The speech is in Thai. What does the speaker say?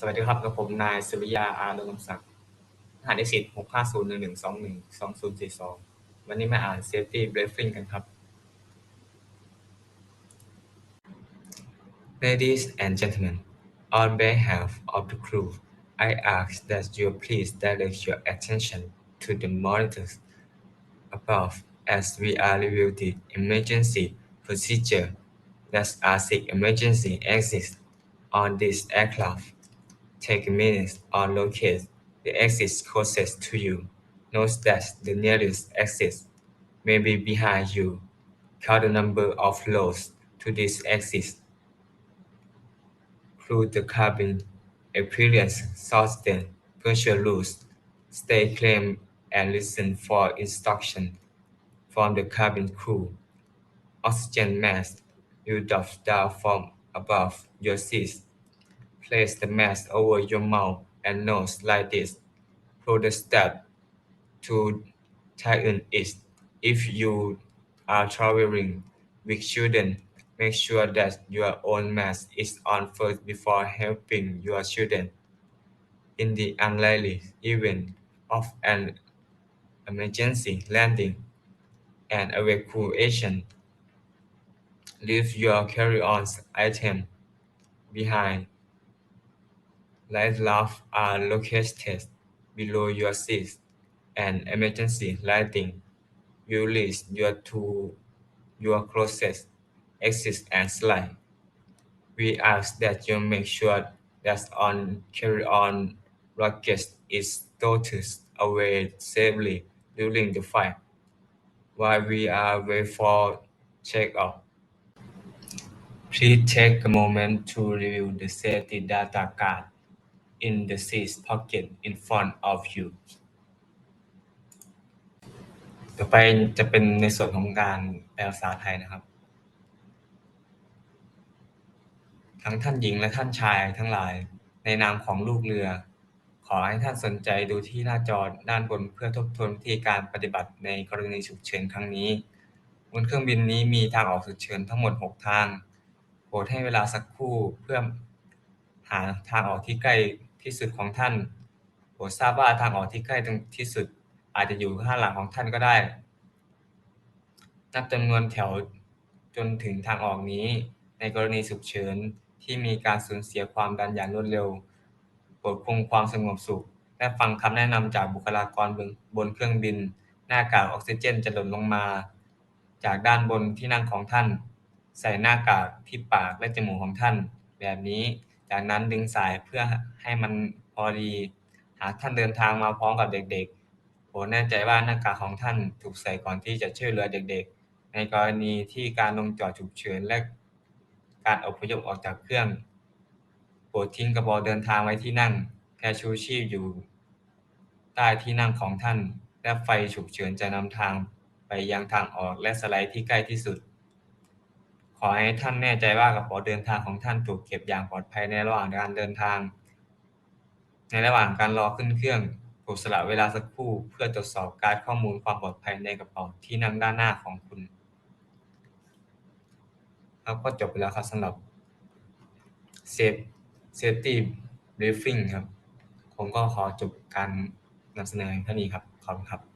สวัสดีครับกับผมนายสุริยาอารมศักดิ์รหัสนิสิตหกห้าศูนย์หนึ่งหนึ่งสองหนึ่งสองศูนย์สี่สองวันนี้มาอ่าน safety briefing กันครับ Ladies and gentlemen, on behalf of the crew, I ask that you please direct your attention to the monitors above as we are review the emergency procedure that are six emergency exits on this aircraft. Take minutes or locate the exit closest to you. Note that the nearest exit may be behind you. Count the number of rows to this exit. Through the cabin experience sustain virtual rules. Stay calm and listen for instruction from the cabin crew. Oxygen mask will drop down from above your seat. Place the mask over your mouth and nose like this. Pull the strap to tighten it. If you are traveling with children, make sure that your own mask is on first before helping your children. In the unlikely event of an emergency landing and evacuation, leave your carry-on item behind. Light rafts are located below your seat, and emergency lighting will lead you to your closest exit and slide. We ask that you make sure that on carry-on luggage is stowed away safely during the flight. While we are waiting for check-off, please take a moment to review the safety data card in the seat pocket in front of you ต่อไปจะเป็นในส่วนของการแปลภาษาไทยนะครับ ทั้งท่านหญิงและท่านชายทั้งหลาย ในนามของลูกเรือ ขอให้ท่านสนใจดูที่หน้าจอด้านบนเพื่อทบทวนวิธีการปฏิบัติในกรณีฉุกเฉินครั้งนี้บนเครื่องบินนี้มีทางออกฉุกเฉินทั้งหมด 6 ทางโปรดให้เวลาสักครู่เพื่อหาทางออกที่ใกล้ ที่สุดของท่านโปรดทราบว่าทางออกที่ใกล้ที่สุด อาจจะอยู่ข้างหลังของท่านก็ได้ นับจำนวนแถวจนถึงทางออกนี้ ในกรณีฉุกเฉินที่มีการสูญเสียความดันอย่างรวดเร็วโปรดคงความสงบสุข และฟังคำแนะนำจากบุคลากรบนเครื่องบิน หน้ากากออกซิเจนจะหล่นลงมา จากด้านบนที่นั่งของท่าน ใส่หน้ากากที่ปากและจมูกของท่าน แบบนี้ จากนั้นดึงสายเพื่อให้มันพอดี หากท่านเดินทางมาพร้อมกับเด็กๆโปรดแน่ใจว่าหน้ากากของท่านถูกใส่ก่อนที่จะช่วยเหลือเด็กๆ ในกรณีที่การลงจอดฉุกเฉินและการอพยพออกจากเครื่อง โปรดทิ้งกระเป๋าเดินทางไว้ที่นั่ง แพชูชีพอยู่ ใต้ที่นั่งของท่าน และไฟฉุกเฉินจะนำทางไปยังทางออกและสไลด์ที่ใกล้ที่สุด ขอให้ท่านแน่ใจว่ากระเป๋าเดินทางของท่านถูกเก็บอย่างปลอดภัยในระหว่างการเดินทาง ในระหว่างการรอขึ้นเครื่องโปรดสละเวลาสักครู่เพื่อตรวจสอบการข้อมูลความปลอดภัยในกระเป๋าที่นั่งด้านหน้าของคุณครับก็จบไปแล้วครับสำหรับ Safe Safety Briefing ครับ ผมก็ขอจบการนำเสนอเท่านี้ครับ ขอบคุณครับ